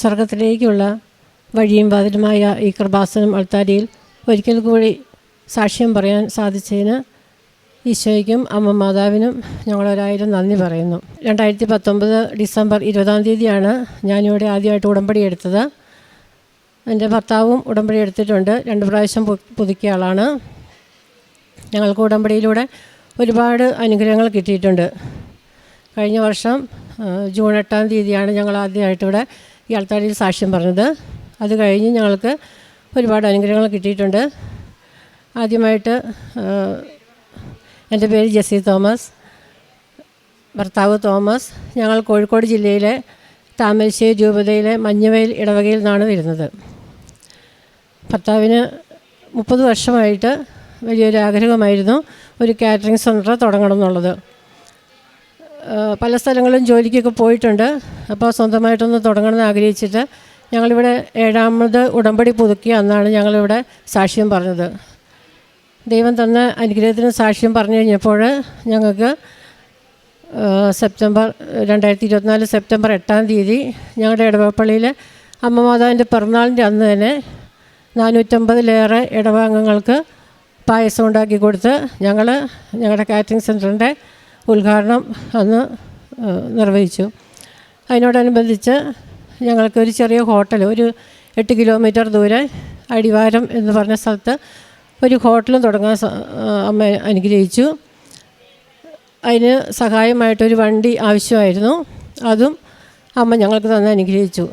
സ്വർഗത്തിലേക്കുള്ള വഴിയും വാതിലുമായ ഈ കൃപാസനം അൾത്താരിയിൽ ഒരിക്കൽ കൂടി സാക്ഷ്യം പറയാൻ സാധിച്ചതിന് ഈശോയ്ക്കും അമ്മ മാതാവിനും ഞങ്ങളൊരായിരം നന്ദി പറയുന്നു. രണ്ടായിരത്തി പത്തൊമ്പത് ഡിസംബർ ഇരുപതാം തീയതിയാണ് ഞാനിവിടെ ആദ്യമായിട്ട് ഉടമ്പടി എടുത്തത്. എന്റെ ഭർത്താവും ഉടമ്പടി എടുത്തിട്ടുണ്ട്. രണ്ട് പ്രാവശ്യം പുതുക്കിയ ആളാണ്. ഞങ്ങൾക്ക് ഉടമ്പടിയിലൂടെ ഒരുപാട് അനുഗ്രഹങ്ങൾ കിട്ടിയിട്ടുണ്ട്. കഴിഞ്ഞ വർഷം ജൂൺ എട്ടാം തീയതിയാണ് ഞങ്ങൾ ആദ്യമായിട്ട് ഇവിടെ ഈ ആൾത്താരിയിൽ സാക്ഷ്യം പറഞ്ഞത്. അത് കഴിഞ്ഞ് ഞങ്ങൾക്ക് ഒരുപാട് അനുഗ്രഹങ്ങൾ കിട്ടിയിട്ടുണ്ട്. ആദ്യമായിട്ട് എന്റെ പേര് ജെസ്സി തോമസ് ഭർത്താവ് തോമസ്. ഞങ്ങൾ കോഴിക്കോട് ജില്ലയിലെ താമരശ്ശേരി രൂപതയിലെ മഞ്ഞവയൽ ഇടവകയിൽ നിന്നാണ് വരുന്നത്. ഭർത്താവിന് മുപ്പത് വർഷമായിട്ട് വലിയൊരു ആഗ്രഹമായിരുന്നു ഒരു കാറ്ററിംഗ് സെന്റർ തുടങ്ങണം എന്നുള്ളത്. പല സ്ഥലങ്ങളിലും ജോലിക്കൊക്കെ പോയിട്ടുണ്ട്. അപ്പോൾ സ്വന്തമായിട്ടൊന്ന് തുടങ്ങണമെന്ന് ആഗ്രഹിച്ചിട്ട് ഞങ്ങളിവിടെ ഏഴാമത് ഉടമ്പടി പുതുക്കി അന്നാണ് ഞങ്ങളിവിടെ സാക്ഷ്യം പറഞ്ഞത്. ദൈവം തന്ന അനുഗ്രഹത്തിന് സാക്ഷ്യം പറഞ്ഞു കഴിഞ്ഞപ്പോൾ ഞങ്ങൾക്ക് സെപ്റ്റംബർ രണ്ടായിരത്തി ഇരുപത്തിനാല് സെപ്റ്റംബർ എട്ടാം തീയതി ഞങ്ങളുടെ ഇടവപ്പള്ളിയിൽ അമ്മ മാതാവിന്റെ പിറന്നാളിന്റെ അന്ന് തന്നെ നാനൂറ്റമ്പതിലേറെ ഇടവാംഗങ്ങൾക്ക് പായസം ഉണ്ടാക്കി കൊടുത്ത് ഞങ്ങൾ ഞങ്ങളുടെ കാറ്ററിംഗ് സെന്ററിന്റെ ഉദ്ഘാടനം അന്ന് നിർവഹിച്ചു. അതിനോടനുബന്ധിച്ച് ഞങ്ങൾക്ക് ഒരു ചെറിയ ഹോട്ടൽ ഒരു എട്ട് കിലോമീറ്റർ ദൂരെ അടിവാരം എന്ന് പറഞ്ഞ സ്ഥലത്ത് ഒരു ഹോട്ടലും തുടങ്ങാൻ അമ്മ അനുഗ്രഹിച്ചു. അതിന് സഹായമായിട്ടൊരു വണ്ടി ആവശ്യമായിരുന്നു. അതും അമ്മ ഞങ്ങൾക്ക് തന്നെ അനുഗ്രഹിച്ചു.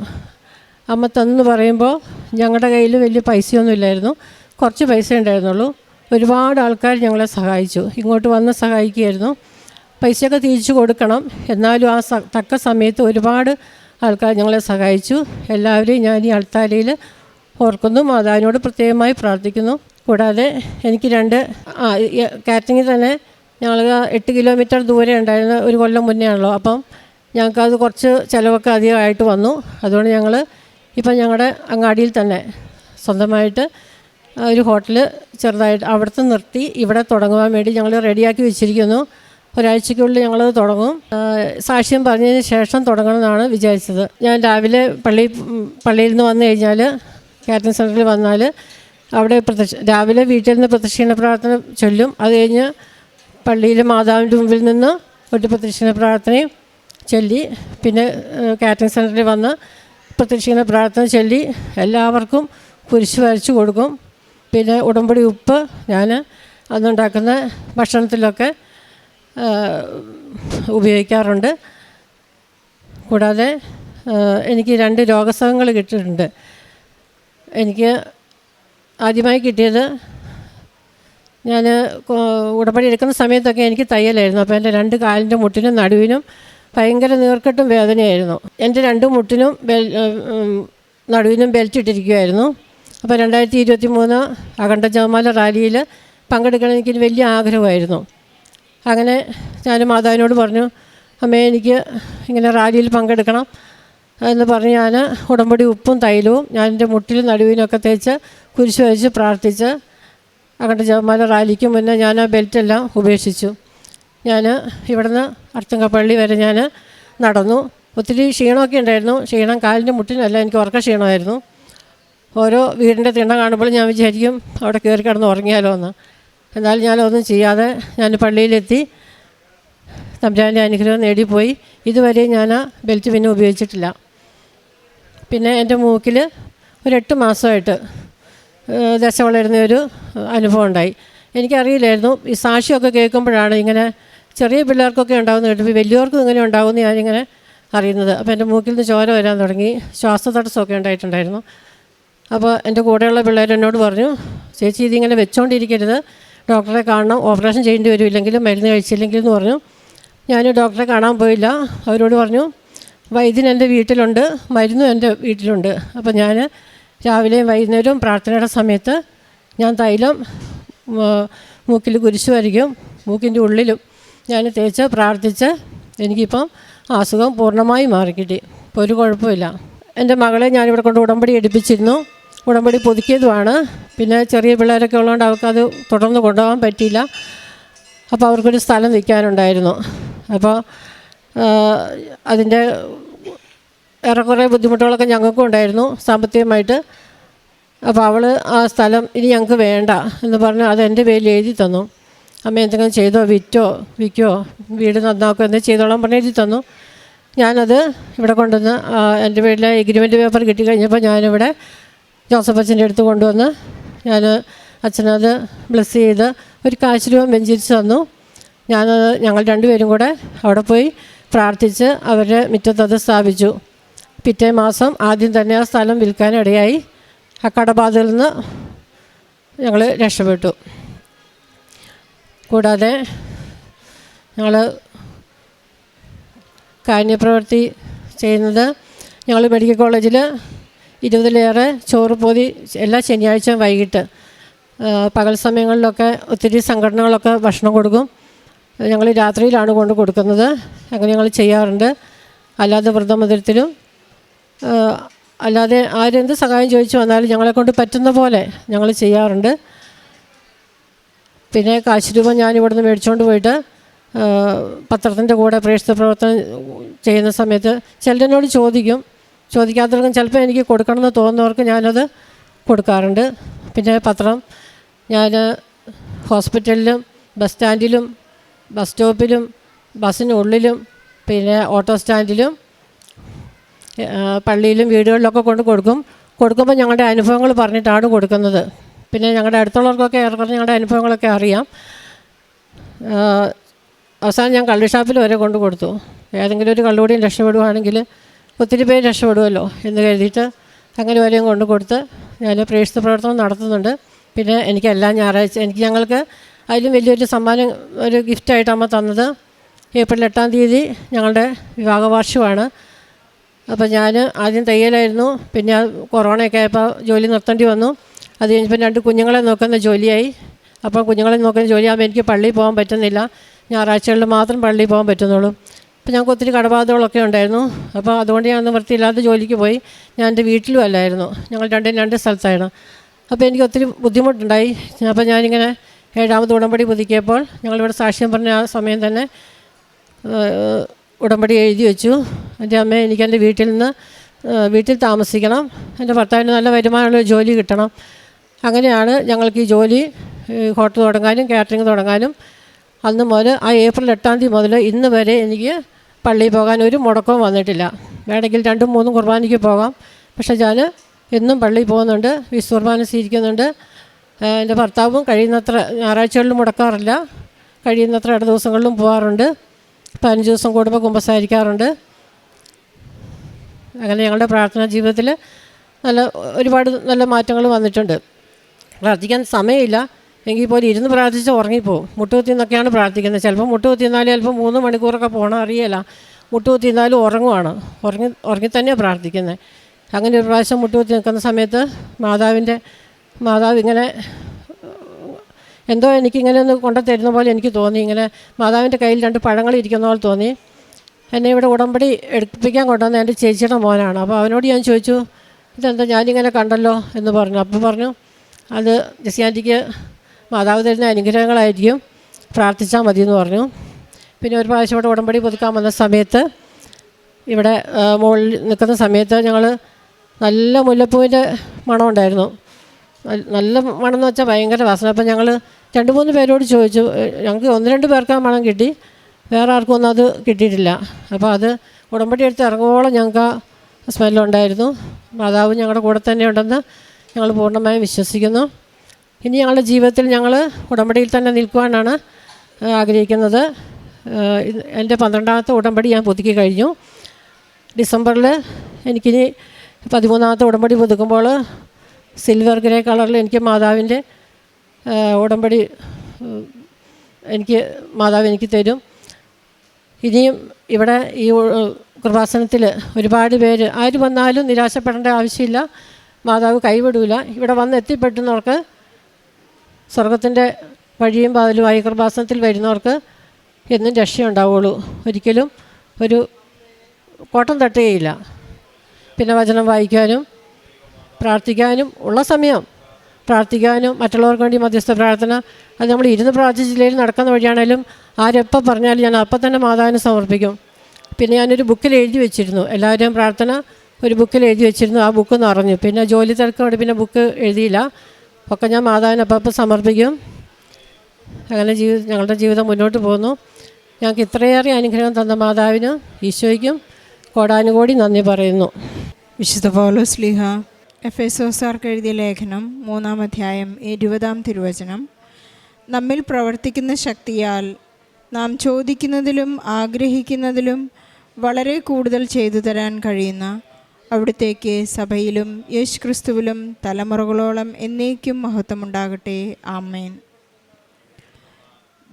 അമ്മ തന്നു പറയുമ്പോൾ ഞങ്ങളുടെ കയ്യിൽ വലിയ പൈസയൊന്നും ഇല്ലായിരുന്നു. കുറച്ച് പൈസ ഉണ്ടായിരുന്നുള്ളൂ. ഒരുപാട് ആൾക്കാർ ഞങ്ങളെ സഹായിച്ചു. ഇങ്ങോട്ട് വന്ന് സഹായിക്കുകയായിരുന്നു. പൈസയൊക്കെ തിരിച്ചു കൊടുക്കണം. എന്നാലും ആ തക്ക സമയത്ത് ഒരുപാട് ആൾക്കാർ ഞങ്ങളെ സഹായിച്ചു. എല്ലാവരെയും ഞാൻ ഈ അൾത്താരയിൽ ഓർക്കുന്നു. മാതാവിനോട് പ്രത്യേകമായി പ്രാർത്ഥിക്കുന്നു. കൂടാതെ എനിക്ക് രണ്ട് കാറ്ററിങ്ങിൽ തന്നെ ഞങ്ങൾ എട്ട് കിലോമീറ്റർ ദൂരെ ഉണ്ടായിരുന്ന ഒരു കൊല്ലം മുന്നേ ആണല്ലോ അപ്പം ഞങ്ങൾക്കത് കുറച്ച് ചിലവൊക്കെ അധികമായിട്ട് വന്നു. അതുകൊണ്ട് ഞങ്ങൾ ഇപ്പം ഞങ്ങളുടെ അങ്ങാടിയിൽ തന്നെ സ്വന്തമായിട്ട് ഒരു ഹോട്ടൽ ചെറുതായിട്ട് അവിടുത്തെ നിർത്തി ഇവിടെ തുടങ്ങുവാൻ വേണ്ടി ഞങ്ങൾ റെഡിയാക്കി വെച്ചിരിക്കുന്നു. ഒരാഴ്ചയ്ക്കുള്ളിൽ ഞങ്ങളത് തുടങ്ങും. സാക്ഷ്യം പറഞ്ഞതിന് ശേഷം തുടങ്ങണമെന്നാണ് വിചാരിച്ചത്. ഞാൻ രാവിലെ പള്ളി പള്ളിയിൽ നിന്ന് വന്നു കഴിഞ്ഞാൽ കാറ്ററിംഗ് സെന്ററിൽ വന്നാൽ അവിടെ പ്രദക്ഷ രാവിലെ വീട്ടിൽ നിന്ന് പ്രദക്ഷിണ പ്രാർത്ഥന ചൊല്ലും. അത് കഴിഞ്ഞ് പള്ളിയിലെ മാതാവിന്റെ മുമ്പിൽ നിന്ന് ഒരു പ്രദക്ഷിണ പ്രാർത്ഥനയും ചൊല്ലി പിന്നെ കാറ്ററിംഗ് സെന്ററിൽ വന്ന് പ്രദക്ഷിണ പ്രാർത്ഥന ചൊല്ലി എല്ലാവർക്കും കുരിശ് വരച്ച് കൊടുക്കും. പിന്നെ ഉടമ്പടി ഉപ്പ് ഞാൻ അന്നുണ്ടാക്കുന്ന ഭക്ഷണത്തിലൊക്കെ ഉപയോഗിക്കാറുണ്ട്. കൂടാതെ എനിക്ക് രണ്ട് രോഗസുഖങ്ങൾ കിട്ടിയിട്ടുണ്ട്. എനിക്ക് ആദ്യമായി കിട്ടിയത് ഞാൻ ഉടമ്പടി എടുക്കുന്ന സമയത്തൊക്കെ എനിക്ക് തയ്യലായിരുന്നു. അപ്പോൾ എന്റെ രണ്ട് കാലിന്റെ മുട്ടിനും നടുവിനും ഭയങ്കര നീർക്കെട്ടും വേദനയായിരുന്നു. എന്റെ രണ്ട് മുട്ടിനും ബെൽ നടുവിനും ബെൽറ്റ് ഇട്ടിരിക്കുമായിരുന്നു അപ്പോൾ രണ്ടായിരത്തി ഇരുപത്തി മൂന്ന് അഖണ്ഡ ജവമാല റാലിയിൽ പങ്കെടുക്കണം എനിക്ക് വലിയ ആഗ്രഹമായിരുന്നു. അങ്ങനെ ഞാൻ മാതാവിനോട് പറഞ്ഞു അമ്മേ എനിക്ക് ഇങ്ങനെ റാലിയിൽ പങ്കെടുക്കണം. എന്ന് പറഞ്ഞ് ഞാൻ ഉടമ്പടി ഉപ്പും തൈലവും ഞാൻ എന്റെ മുട്ടിലും നടുവിനൊക്കെ തേച്ച് കുരിശ് വരച്ച് പ്രാർത്ഥിച്ച് അങ്ങോട്ട് ജപമാല റാലിക്ക് മുന്നേ ഞാൻ ആ ബെൽറ്റെല്ലാം ഉപേക്ഷിച്ചു. ഞാൻ ഇവിടുന്ന് അർത്തുങ്കപ്പള്ളി വരെ ഞാൻ നടന്നു. ഒത്തിരി ക്ഷീണമൊക്കെ ഉണ്ടായിരുന്നു. ക്ഷീണം കാലിന്റെ മുട്ടിനല്ല എനിക്ക് ഉറക്ക ക്ഷീണമായിരുന്നു. ഓരോ വീടിന്റെ തിണ കാണുമ്പോൾ ഞാൻ വിചാരിക്കും അവിടെ കയറി കിടന്ന് ഉറങ്ങിയാലോ എന്ന്. എന്നാൽ ഞാനൊന്നും ചെയ്യാതെ ഞാൻ പള്ളിയിലെത്തി തമ്പുരാന്റെ അനുഗ്രഹം നേടിപ്പോയി. ഇതുവരെ ഞാൻ ആ ബെൽറ്റ് പിന്നെ ഉപയോഗിച്ചിട്ടില്ല. പിന്നെ എന്റെ മൂക്കിൽ ഒരു മാസമായിട്ട് ദശ വളരുന്ന ഒരു അനുഭവം ഉണ്ടായി. എനിക്കറിയില്ലായിരുന്നു. ഈ സാക്ഷിയൊക്കെ കേൾക്കുമ്പോഴാണ് ഇങ്ങനെ ചെറിയ പിള്ളേർക്കൊക്കെ ഉണ്ടാകുന്ന കേട്ടപ്പോൾ വലിയവർക്കും ഇങ്ങനെ ഉണ്ടാകുമെന്ന് ഞാനിങ്ങനെ അറിയുന്നത്. അപ്പോൾ എന്റെ മൂക്കിൽ നിന്ന് ചോര വരാൻ തുടങ്ങി. ശ്വാസതടസ്സമൊക്കെ ഉണ്ടായിട്ടുണ്ടായിരുന്നു. അപ്പോൾ എന്റെ കൂടെയുള്ള പിള്ളേർ എന്നോട് പറഞ്ഞു ചേച്ചി ഇതിങ്ങനെ വെച്ചുകൊണ്ടിരിക്കരുത് ഡോക്ടറെ കാണണം ഓപ്പറേഷൻ ചെയ്യേണ്ടി വരുമില്ലെങ്കിലും മരുന്ന് കഴിച്ചില്ലെങ്കിൽ എന്ന് പറഞ്ഞു. ഞാൻ ഡോക്ടറെ കാണാൻ പോയില്ല. അവരോട് പറഞ്ഞു വൈദ്യൻ എന്റെ വീട്ടിലുണ്ട് മരുന്നും എന്റെ വീട്ടിലുണ്ട്. അപ്പോൾ ഞാൻ രാവിലെയും വൈകുന്നേരവും പ്രാർത്ഥനയുടെ സമയത്ത് ഞാൻ തൈലം മൂക്കിൽ കുരിശു വരയ്ക്കും മൂക്കിന്റെ ഉള്ളിലും ഞാൻ തേച്ച് പ്രാർത്ഥിച്ച് എനിക്കിപ്പം അസുഖം പൂർണമായി മാറിക്കിട്ടി. ഇപ്പോൾ ഒരു കുഴപ്പമില്ല. എന്റെ മകളെ ഞാനിവിടെ കൊണ്ട് ഉടമ്പടി എടുപ്പിച്ചിരുന്നു. ഉടമ്പടി പുതുക്കിയതുമാണ്. പിന്നെ ചെറിയ പിള്ളേരൊക്കെ ഉള്ളതുകൊണ്ട് അവർക്കത് തുടർന്ന് കൊണ്ടുപോകാൻ പറ്റിയില്ല. അപ്പോൾ അവർക്കൊരു സ്ഥലം നിൽക്കാനുണ്ടായിരുന്നു അപ്പോൾ അതിന്റെ ഏറെക്കുറെ ബുദ്ധിമുട്ടുകളൊക്കെ ഞങ്ങൾക്കും ഉണ്ടായിരുന്നു സാമ്പത്തികമായിട്ട്. അപ്പോൾ അവൾ ആ സ്ഥലം ഇനി ഞങ്ങൾക്ക് വേണ്ട എന്ന് പറഞ്ഞ് അത് എന്റെ പേരിൽ എഴുതി തന്നു. അമ്മ എന്തെങ്കിലും ചെയ്തോ വിറ്റോ വിൽക്കോ വീട് നന്നാക്കോ എന്തെങ്കിലും ചെയ്തോളാം പറഞ്ഞ് എഴുതി തന്നു. ഞാനത് ഇവിടെ കൊണ്ടുവന്ന് എന്റെ പേരിലെ എഗ്രിമെന്റ് പേപ്പർ കിട്ടിക്കഴിഞ്ഞപ്പോൾ ഞാനിവിടെ ജോസഫ് അച്ഛന്റെ അടുത്ത് കൊണ്ടുവന്ന് ഞാൻ അച്ഛനത് ബ്ലസ് ചെയ്ത് ഒരു കാശ് രൂപ വെഞ്ചിരിച്ച് തന്നു. ഞാനത് ഞങ്ങൾ രണ്ടുപേരും കൂടെ അവിടെ പോയി പ്രാർത്ഥിച്ച് അവരുടെ മുറ്റത്തത് സ്ഥാപിച്ചു. പിറ്റേ മാസം ആദ്യം തന്നെ ആ സ്ഥലം വിൽക്കാനിടയായി. ആ കടബാധയിൽ നിന്ന് ഞങ്ങൾ രക്ഷപ്പെട്ടു. കൂടാതെ ഞങ്ങൾ കാരുണ്യപ്രവൃത്തി ചെയ്യുന്നത് ഞങ്ങൾ മെഡിക്കൽ കോളേജിൽ ഇരുപതിലേറെ ചോറ് പൊതി എല്ലാ ശനിയാഴ്ചയും വൈകിട്ട് പകൽ സമയങ്ങളിലൊക്കെ ഒത്തിരി സംഘടനകളൊക്കെ ഭക്ഷണം കൊടുക്കും. ഞങ്ങൾ രാത്രിയിലാണ് കൊണ്ട് കൊടുക്കുന്നത്. അങ്ങനെ ഞങ്ങൾ ചെയ്യാറുണ്ട്. അല്ലാതെ വ്രതമന്ദിരത്തിലും അല്ലാതെ ആരെന്ത് സഹായം ചോദിച്ചു വന്നാലും ഞങ്ങളെ കൊണ്ട് പറ്റുന്ന പോലെ ഞങ്ങൾ ചെയ്യാറുണ്ട്. പിന്നെ കാശ് രൂപ ഞാൻ ഇവിടുന്ന് മേടിച്ചുകൊണ്ട് പോയിട്ട് പത്രത്തിന്റെ കൂടെ പ്രേക്ഷിത പ്രവർത്തനം ചെയ്യുന്ന സമയത്ത് ചിലരെന്നോട് ചോദിക്കും ചോദിക്കാത്തവർക്കും ചിലപ്പോൾ എനിക്ക് കൊടുക്കണമെന്ന് തോന്നുന്നവർക്ക് ഞാനത് കൊടുക്കാറുണ്ട്. പിന്നെ പത്രം. ഞാൻ ഹോസ്പിറ്റലിലും ബസ് സ്റ്റാൻഡിലും ബസ് സ്റ്റോപ്പിലും ബസ്സിനുള്ളിലും പിന്നെ ഓട്ടോ സ്റ്റാൻഡിലും പള്ളിയിലും വീടുകളിലൊക്കെ കൊണ്ട് കൊടുക്കും. കൊടുക്കുമ്പോൾ ഞങ്ങളുടെ അനുഭവങ്ങൾ പറഞ്ഞിട്ടാണ് കൊടുക്കുന്നത്. പിന്നെ ഞങ്ങളുടെ അടുത്തുള്ളവർക്കൊക്കെ ഏറെക്കുറെ ഞങ്ങളുടെ അനുഭവങ്ങളൊക്കെ അറിയാം. അവസാനം ഞാൻ കള്ളുഷാപ്പിൽ വരെ കൊണ്ട് കൊടുത്തു. ഏതെങ്കിലും ഒരു കള്ളുകൂടിയും രക്ഷപ്പെടുവാണെങ്കിൽ ഒത്തിരി പേര് രക്ഷപ്പെടുമല്ലോ എന്ന് കരുതിയിട്ട് അങ്ങനെ വരെയും കൊണ്ട് കൊടുത്ത് ഞാൻ പ്രേക്ഷിത പ്രവർത്തനം നടത്തുന്നുണ്ട്. പിന്നെ എനിക്ക് എല്ലാ ഞായറാഴ്ച എനിക്ക് ഞങ്ങൾക്ക് അതിലും വലിയൊരു സമ്മാനം ഒരു ഗിഫ്റ്റായിട്ട് അമ്മ തന്നത് ഏപ്രിൽ എട്ടാം തീയതി ഞങ്ങളുടെ വിവാഹ വാർഷികമാണ്. അപ്പോൾ ഞാൻ ആദ്യം തയ്യലായിരുന്നു പിന്നെ കൊറോണയൊക്കെ ആയപ്പോൾ ജോലി നിർത്തേണ്ടി വന്നു. അത് കഴിഞ്ഞപ്പോൾ രണ്ട് കുഞ്ഞുങ്ങളെ നോക്കുന്ന ജോലിയായി. അപ്പോൾ കുഞ്ഞുങ്ങളെ നോക്കുന്ന ജോലിയാകുമ്പോൾ എനിക്ക് പള്ളിയിൽ പോകാൻ പറ്റുന്നില്ല. ഞായറാഴ്ചകളിൽ മാത്രം പള്ളിയിൽ പോകാൻ പറ്റുന്നുള്ളൂ. അപ്പോൾ ഞങ്ങൾക്ക് ഒത്തിരി കടബാധകളൊക്കെ ഉണ്ടായിരുന്നു. അപ്പോൾ അതുകൊണ്ട് ഞാൻ വൃത്തിയില്ലാത്ത ജോലിക്ക് പോയി. ഞാൻ എന്റെ വീട്ടിലും അല്ലായിരുന്നു. ഞങ്ങൾ രണ്ടും രണ്ട് സ്ഥലത്തായിരുന്നു. അപ്പോൾ എനിക്ക് ഒത്തിരി ബുദ്ധിമുട്ടുണ്ടായി. അപ്പോൾ ഞാനിങ്ങനെ ഏഴാമത് ഉടമ്പടി പുതുക്കിയപ്പോൾ ഞങ്ങളിവിടെ സാക്ഷ്യം പറഞ്ഞ ആ സമയം തന്നെ ഉടമ്പടി എഴുതി വെച്ചു. എന്റെ എനിക്ക് എന്റെ വീട്ടിൽ നിന്ന് വീട്ടിൽ താമസിക്കണം. എന്റെ ഭർത്താവിന് നല്ല വരുമാനമുള്ള ജോലി കിട്ടണം. അങ്ങനെയാണ് ഞങ്ങൾക്ക് ഈ ജോലി ഹോട്ടൽ തുടങ്ങാനും കാറ്ററിംഗ് തുടങ്ങാനും അന്ന് മുതൽ ആ ഏപ്രിൽ എട്ടാം തീയതി മുതൽ ഇന്ന് വരെ എനിക്ക് പള്ളിയിൽ പോകാൻ ഒരു മുടക്കവും വന്നിട്ടില്ല. വേണമെങ്കിൽ രണ്ടും മൂന്നും കുർബാനയ്ക്ക് പോകാം. പക്ഷേ ഞാൻ എന്നും പള്ളിയിൽ പോകുന്നുണ്ട്. വിശു കുർബാന സ്വീകരിക്കുന്നുണ്ട്. എന്റെ ഭർത്താവും കഴിയുന്നത്ര ഞായറാഴ്ചകളിലും മുടക്കാറില്ല. കഴിയുന്നത്ര ഇട ദിവസങ്ങളിലും പോകാറുണ്ട്. പതിനഞ്ച് ദിവസം കൂടുമ്പോൾ കുമ്പസാരിക്കാറുണ്ട്. അങ്ങനെ ഞങ്ങളുടെ പ്രാർത്ഥനാ ജീവിതത്തിൽ നല്ല ഒരുപാട് നല്ല മാറ്റങ്ങൾ വന്നിട്ടുണ്ട്. പ്രാർത്ഥിക്കാൻ സമയമില്ല. എങ്കിൽ പോലും ഇരുന്ന് പ്രാർത്ഥിച്ച് ഉറങ്ങിപ്പോവും. മുട്ടുകുത്തി എന്നൊക്കെയാണ് പ്രാർത്ഥിക്കുന്നത്. ചിലപ്പോൾ മുട്ടുകുത്തി എന്നാലും ചിലപ്പോൾ മൂന്ന് മണിക്കൂറൊക്കെ പോകണം അറിയില്ല. മുട്ടുകുത്തി എന്നാലും ഉറങ്ങുവാണ്. ഉറങ്ങി ഉറങ്ങി തന്നെയാണ് പ്രാർത്ഥിക്കുന്നത്. അങ്ങനെ ഒരു പ്രാവശ്യം മുട്ടുകുത്തി നിൽക്കുന്ന സമയത്ത് മാതാവിന്റെ മാതാവ് ഇങ്ങനെ എന്തോ എനിക്കിങ്ങനെ ഒന്ന് കൊണ്ടു തരുന്ന പോലെ എനിക്ക് തോന്നി. ഇങ്ങനെ മാതാവിന്റെ കയ്യിൽ രണ്ട് പഴങ്ങൾ ഇരിക്കുന്ന പോലെ തോന്നി. എന്നെ ഇവിടെ ഉടമ്പടി എടുപ്പിക്കാൻ കൊണ്ടുവന്ന എന്റെ ചേച്ചിയുടെ മോനാണ്. അപ്പോൾ അവനോട് ഞാൻ ചോദിച്ചു ഇതെന്താ ഞാനിങ്ങനെ കണ്ടല്ലോ? എന്ന് പറഞ്ഞു. അപ്പോൾ പറഞ്ഞു അത് ജസിയാന്റിക്ക് മാതാവ് തരുന്ന അനുഗ്രഹങ്ങളായിരിക്കും പ്രാർത്ഥിച്ചാൽ മതി എന്ന് പറഞ്ഞു. പിന്നെ ഒരു പ്രാവശ്യം ഇവിടെ ഉടമ്പടി പുതുക്കാൻ വന്ന സമയത്ത് ഇവിടെ മുകളിൽ നിൽക്കുന്ന സമയത്ത് ഞങ്ങൾ നല്ല മുല്ലപ്പൂവിന്റെ മണം ഉണ്ടായിരുന്നു. നല്ല മണം എന്ന് വെച്ചാൽ ഭയങ്കര വാസന. അപ്പം ഞങ്ങൾ രണ്ട് മൂന്ന് പേരോട് ചോദിച്ചു "ഏ, ഞങ്ങൾക്ക് ഒന്ന് രണ്ട് പേർക്ക് ആ മണം കിട്ടി വേറെ ആർക്കും ഒന്നും അത് കിട്ടിയിട്ടില്ല. അപ്പോൾ അത് ഉടമ്പടി എടുത്ത് ഇറങ്ങുമ്പോളം ഞങ്ങൾക്ക് ആ സ്മെല്ലുണ്ടായിരുന്നു. മാതാവ് ഞങ്ങളുടെ കൂടെ തന്നെ ഉണ്ടെന്ന് ഞങ്ങൾ പൂർണമായും വിശ്വസിക്കുന്നു. ഇനി ഞങ്ങളുടെ ജീവിതത്തിൽ ഞങ്ങൾ ഉടമ്പടിയിൽ തന്നെ നിൽക്കുവാനാണ് ആഗ്രഹിക്കുന്നത്. എന്റെ പന്ത്രണ്ടാമത്തെ ഉടമ്പടി ഞാൻ പുതുക്കി കഴിഞ്ഞു. ഡിസംബറിൽ എനിക്കിനി പതിമൂന്നാമത്തെ ഉടമ്പടി പുതുക്കുമ്പോൾ സിൽവർ ഗ്രേ കളറിൽ എനിക്ക് മാതാവിന്റെ ഉടമ്പടി എനിക്ക് മാതാവ് എനിക്ക് തരും. ഇനിയും ഇവിടെ ഈ കൃപാസനത്തിൽ ഒരുപാട് പേര് ആര് വന്നാലും നിരാശപ്പെടേണ്ട ആവശ്യമില്ല. മാതാവ് കൈവിടില്ല ഇവിടെ വന്ന് എത്തിപ്പെട്ടുന്നവർക്ക് സ്വർഗത്തിന്റെ വഴിയും പാതലുമായി കൃപാസനത്തിൽ വരുന്നവർക്ക് എന്നും രക്ഷയുണ്ടാവുള്ളൂ. ഒരിക്കലും ഒരു കോട്ടം തട്ടുകയില്ല. പിന്നെ വചനം വായിക്കാനും പ്രാർത്ഥിക്കാനും ഉള്ള സമയം. പ്രാർത്ഥിക്കാനും മറ്റുള്ളവർക്ക് വേണ്ടി മധ്യസ്ഥ പ്രാർത്ഥന. അത് നമ്മൾ ഇരുന്ന് ജില്ലയിൽ നടക്കുന്ന വഴിയാണേലും ആരെപ്പോൾ പറഞ്ഞാലും ഞാൻ അപ്പം തന്നെ മാതാവിനെ സമർപ്പിക്കും. പിന്നെ ഞാനൊരു ബുക്കിൽ എഴുതി വെച്ചിരുന്നു. എല്ലാവരും പ്രാർത്ഥന ഒരു ബുക്കിൽ എഴുതി വെച്ചിരുന്നു. ആ ബുക്ക് നിറഞ്ഞു. പിന്നെ ജോലി തിരക്കോടെ പിന്നെ ബുക്ക് എഴുതിയില്ല. ഒക്കെ ഞാൻ മാതാവിനപ്പം സമർപ്പിക്കും. അങ്ങനെ ജീവി ഞങ്ങളുടെ ജീവിതം മുന്നോട്ട് പോകുന്നു. ഞങ്ങൾക്ക് ഇത്രയേറെ അനുഗ്രഹം തന്ന മാതാവിന് ഈശോയ്ക്കും കോടാനുകോടി നന്ദി പറയുന്നു. വിശുദ്ധ പൗലോസ് ലീഹ എഫ് എസോസാർക്ക് എഴുതിയ ലേഖനം മൂന്നാം അധ്യായം ഇരുപതാം തിരുവചനം. നമ്മിൽ പ്രവർത്തിക്കുന്ന ശക്തിയാൽ നാം ചോദിക്കുന്നതിലും ആഗ്രഹിക്കുന്നതിലും വളരെ കൂടുതൽ ചെയ്തു തരാൻ കഴിയുന്ന അവിടുത്തേക്ക് സഭയിലും യേശുക്രിസ്തുവിലും തലമുറകളോളം എന്നേക്കും മഹത്വമുണ്ടാകട്ടെ. ആമേൻ.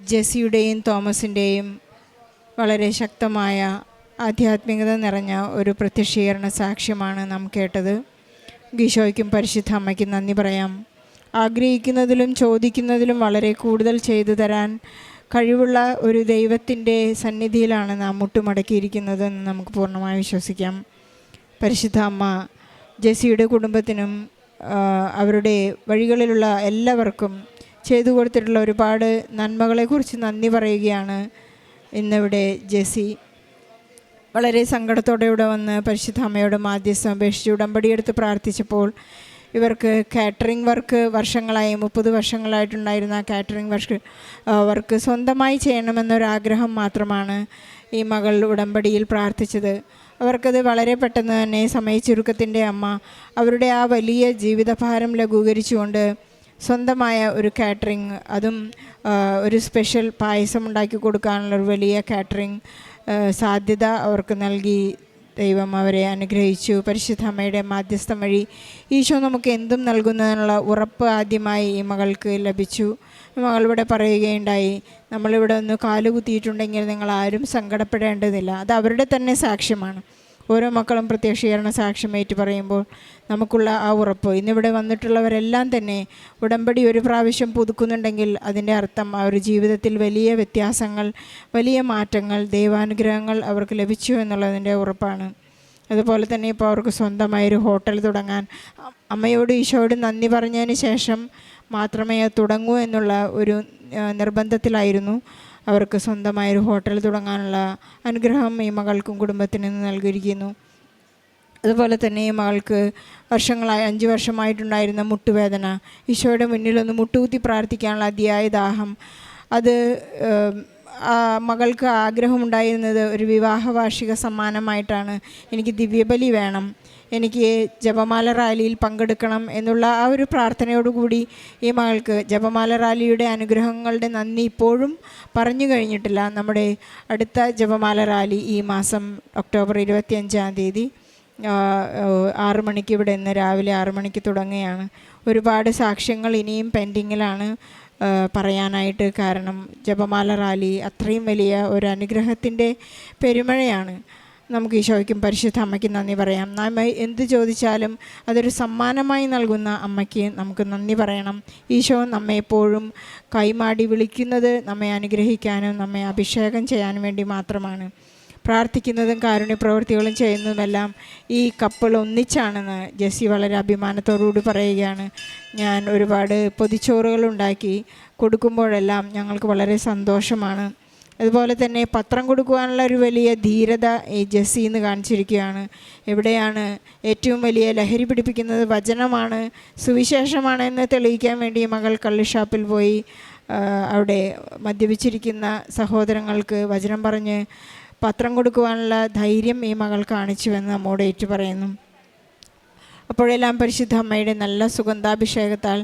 ജെസിയുടെയും തോമസിന്റെയും വളരെ ശക്തമായ ആധ്യാത്മികത നിറഞ്ഞ ഒരു പ്രത്യക്ഷീകരണ സാക്ഷ്യമാണ് നാം കേട്ടത്. ഗീഷോയ്ക്കും പരിശുദ്ധ അമ്മയ്ക്കും നന്ദി പറയാം. ആഗ്രഹിക്കുന്നതിലും ചോദിക്കുന്നതിലും വളരെ കൂടുതൽ ചെയ്തു തരാൻ കഴിവുള്ള ഒരു ദൈവത്തിന്റെ സന്നിധിയിലാണ് നാം മുട്ടുമടക്കിയിരിക്കുന്നതെന്ന് നമുക്ക് പൂർണമായി വിശ്വസിക്കാം. പരിശുദ്ധ അമ്മ ജെസ്സിയുടെ കുടുംബത്തിനും അവരുടെ വഴികളിലുള്ള എല്ലാവർക്കും ചെയ്തു കൊടുത്തിട്ടുള്ള ഒരുപാട് നന്മകളെക്കുറിച്ച് നന്ദി പറയുകയാണ് ഇന്നിവിടെ ജെസ്സി. വളരെ സങ്കടത്തോടെ ഇവിടെ വന്ന് പരിശുദ്ധ അമ്മയോട് മാധ്യസ്ഥം അപേക്ഷിച്ച് ഉടമ്പടിയെടുത്ത് പ്രാർത്ഥിച്ചപ്പോൾ ഇവർക്ക് കാറ്ററിംഗ് വർക്ക് വർഷങ്ങളായി മുപ്പത് വർഷങ്ങളായിട്ടുണ്ടായിരുന്ന കാറ്ററിംഗ് വർക്ക് വർക്ക് സ്വന്തമായി ചെയ്യണമെന്നൊരാഗ്രഹം മാത്രമാണ്. ഈ മകൾ ഉടമ്പടിയിൽ പ്രാർത്ഥിച്ചത്. അവർക്കത് വളരെ പെട്ടെന്ന് തന്നെ സമയച്ചുരുക്കത്തിന്റെ അമ്മ അവരുടെ ആ വലിയ ജീവിതഭാരം ലഘൂകരിച്ചുകൊണ്ട് സ്വന്തമായ ഒരു കാറ്ററിംഗ് അതും ഒരു സ്പെഷ്യൽ പായസം ഉണ്ടാക്കി കൊടുക്കാനുള്ള ഒരു വലിയ കാറ്ററിംഗ് സാധ്യത അവർക്ക് നൽകി. ദൈവം അവരെ അനുഗ്രഹിച്ചു. പരിശുദ്ധ അമ്മയുടെ മാധ്യസ്ഥം വഴി ഈശോ നമുക്ക് എന്തും നൽകുന്നതിനുള്ള ഉറപ്പ് ആദ്യമായി ഈ മകൾക്ക് ലഭിച്ചു. ഇവിടെ പറയുകയുണ്ടായി നമ്മളിവിടെ ഒന്ന് കാലുകുത്തിയിട്ടുണ്ടെങ്കിൽ നിങ്ങൾ ആരും സങ്കടപ്പെടേണ്ടതില്ല. അത് അവരുടെ തന്നെ സാക്ഷ്യമാണ്. ഓരോ മക്കളും പ്രത്യക്ഷീകരണ സാക്ഷ്യമേറ്റ് പറയുമ്പോൾ നമുക്കുള്ള ആ ഉറപ്പ് ഇന്നിവിടെ വന്നിട്ടുള്ളവരെല്ലാം തന്നെ ഉടമ്പടി ഒരു പ്രാവശ്യം പുതുക്കുന്നുണ്ടെങ്കിൽ അതിന്റെ അർത്ഥം അവർ ജീവിതത്തിൽ വലിയ വ്യത്യാസങ്ങൾ വലിയ മാറ്റങ്ങൾ ദൈവാനുഗ്രഹങ്ങൾ അവർക്ക് ലഭിച്ചു എന്നുള്ളതിന്റെ ഉറപ്പാണ്. അതുപോലെ തന്നെ ഇപ്പോൾ അവർക്ക് സ്വന്തമായൊരു ഹോട്ടൽ തുടങ്ങാൻ അമ്മയോട് ഈശോയോട് നന്ദി പറഞ്ഞതിന് ശേഷം മാത്രമേ തുടങ്ങൂ എന്നുള്ള ഒരു നിർബന്ധത്തിലായിരുന്നു. അവർക്ക് സ്വന്തമായൊരു ഹോട്ടൽ തുടങ്ങാനുള്ള അനുഗ്രഹം ഈ മകൾക്കും കുടുംബത്തിനും നൽകിയിരിക്കുന്നു. അതുപോലെ തന്നെ ഈ മകൾക്ക് വർഷങ്ങളായി അഞ്ച് വർഷമായിട്ടുണ്ടായിരുന്ന മുട്ടുവേദന ഈശോയുടെ മുന്നിലൊന്ന് മുട്ടുകുത്തി പ്രാർത്ഥിക്കാനുള്ള അതിയായ ദാഹം അത് മകൾക്ക് ആഗ്രഹമുണ്ടായിരുന്നത് ഒരു വിവാഹ വാർഷിക സമ്മാനമായിട്ടാണ്. എനിക്ക് ദിവ്യബലി വേണം. എനിക്ക് ജപമാല റാലിയിൽ പങ്കെടുക്കണം എന്നുള്ള ആ ഒരു പ്രാർത്ഥനയോടുകൂടി ഈ മകൾക്ക് ജപമാല റാലിയുടെ അനുഗ്രഹങ്ങളുടെ നന്ദി ഇപ്പോഴും പറഞ്ഞു കഴിഞ്ഞിട്ടില്ല. നമ്മുടെ അടുത്ത ജപമാല റാലി ഈ മാസം ഒക്ടോബർ ഇരുപത്തിയഞ്ചാം തീയതി ആറ് മണിക്ക് ഇവിടെ ഇന്ന് രാവിലെ ആറ് മണിക്ക് തുടങ്ങുകയാണ്. ഒരുപാട് സാക്ഷ്യങ്ങൾ ഇനിയും പെൻഡിങ്ങിലാണ് പറയാനായിട്ട് കാരണം ജപമാല റാലി അത്രയും വലിയ ഒരു അനുഗ്രഹത്തിന്റെ പെരുമഴയാണ്. നമുക്ക് ഈശോയ്ക്കും പരിശുദ്ധ അമ്മയ്ക്ക് നന്ദി പറയാം. നാം എന്ത് ചോദിച്ചാലും അതൊരു സമ്മാനമായി നൽകുന്ന അമ്മയ്ക്ക് നമുക്ക് നന്ദി പറയണം. ഈശോ നമ്മെ എപ്പോഴും കൈമാടി വിളിക്കുന്നത് നമ്മെ അനുഗ്രഹിക്കാനും നമ്മെ അഭിഷേകം ചെയ്യാനും വേണ്ടി മാത്രമാണ്. പ്രാർത്ഥിക്കുന്നതും കാരുണ്യ പ്രവൃത്തികളും ചെയ്യുന്നതുമെല്ലാം ഈ കപ്പൽ ഒന്നിച്ചാണെന്ന് ജെസ്സി വളരെ അഭിമാനത്തോടുകൂടി പറയുകയാണ്. ഞാൻ ഒരുപാട് പൊതിച്ചോറുകൾ ഉണ്ടാക്കി കൊടുക്കുമ്പോഴെല്ലാം ഞങ്ങൾക്ക് വളരെ സന്തോഷമാണ്. അതുപോലെ തന്നെ പത്രം കൊടുക്കുവാനുള്ള ഒരു വലിയ ധീരത ഈ ജസ്സി എന്ന് കാണിച്ചിരിക്കുകയാണ്. എവിടെയാണ് ഏറ്റവും വലിയ ലഹരി പിടിപ്പിക്കുന്നത്? വചനമാണ് സുവിശേഷമാണ് എന്ന് തെളിയിക്കാൻ വേണ്ടി മകൾ കള്ളിഷാപ്പിൽ പോയി അവിടെ മദ്യപിച്ചിരിക്കുന്ന സഹോദരങ്ങൾക്ക് വചനം പറഞ്ഞ് പത്രം കൊടുക്കുവാനുള്ള ധൈര്യം ഈ മകൾ കാണിച്ചുവെന്ന് നമ്മോട് ഏറ്റു പറയുന്നു അപ്പോഴെല്ലാം പരിശുദ്ധ അമ്മയുടെ നല്ല സുഗന്ധാഭിഷേകത്താൽ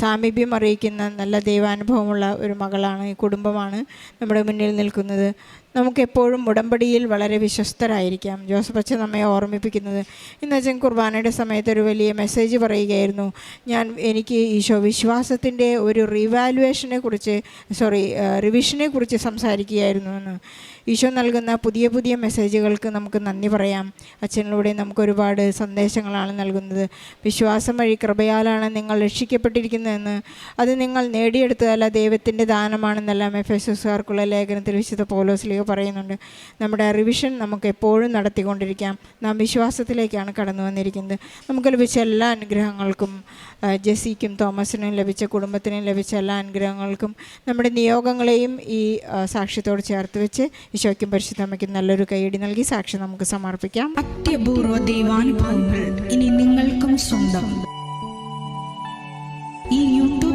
സാമീപ്യം അറിയിക്കുന്ന നല്ല ദൈവാനുഭവമുള്ള ഒരു മകളാണ് ഈ കുടുംബമാണ് നമ്മുടെ മുന്നിൽ നിൽക്കുന്നത്. നമുക്കെപ്പോഴും ഉടമ്പടിയിൽ വളരെ വിശ്വസ്തരായിരിക്കാം. ജോസഫ് അച്ഛൻ നമ്മെ ഓർമ്മിപ്പിക്കുന്നത് ഇന്ന് അച്ഛൻ കുർബാനയുടെ സമയത്ത് ഒരു വലിയ മെസ്സേജ് പറയുകയായിരുന്നു. ഞാൻ എനിക്ക് ഈശോ വിശ്വാസത്തിന്റെ ഒരു റിവാലുവേഷനെ കുറിച്ച് സോറി റിവിഷനെ കുറിച്ച് സംസാരിക്കുകയായിരുന്നു എന്ന്. ഈശോ നൽകുന്ന പുതിയ പുതിയ മെസ്സേജുകൾക്ക് നമുക്ക് നന്ദി പറയാം. അച്ഛനിലൂടെ നമുക്ക് ഒരുപാട് സന്ദേശങ്ങളാണ് നൽകുന്നത്. വിശ്വാസം വഴി കൃപയാലാണ് നിങ്ങൾ രക്ഷിക്കപ്പെട്ടിരിക്കുന്നതെന്ന് അത് നിങ്ങൾ നേടിയെടുത്തതല്ല ദൈവത്തിന്റെ ദാനമാണെന്നെല്ലാം എഫ് എസ് എസ്കാർക്കുള്ള ലേഖനത്തിൽ വിശുദ്ധ പൗലോസ്ലിയോ പറയുന്നുണ്ട്. നമ്മുടെ റിവിഷൻ നമുക്ക് എപ്പോഴും നടത്തിക്കൊണ്ടിരിക്കാം. നാം വിശ്വാസത്തിലേക്കാണ് കടന്നു വന്നിരിക്കുന്നത്. നമുക്ക് ലഭിച്ച എല്ലാ അനുഗ്രഹങ്ങൾക്കും ജെസിക്കും തോമസിനും ലഭിച്ച കുടുംബത്തിനും ലഭിച്ച എല്ലാ അനുഗ്രഹങ്ങൾക്കും നമ്മുടെ നിയോഗങ്ങളെയും ഈ സാക്ഷ്യത്തോട് ചേർത്ത് വെച്ച് ഈശോയ്ക്കും പരിശുദ്ധമ്മയ്ക്കും നല്ലൊരു കൈയടി നൽകി സാക്ഷ്യം നമുക്ക് സമർപ്പിക്കാം. അത്യപൂർവ ദൈവാനുഭവങ്ങൾ ഇനി നിങ്ങൾക്കും സ്വന്തം. ഈ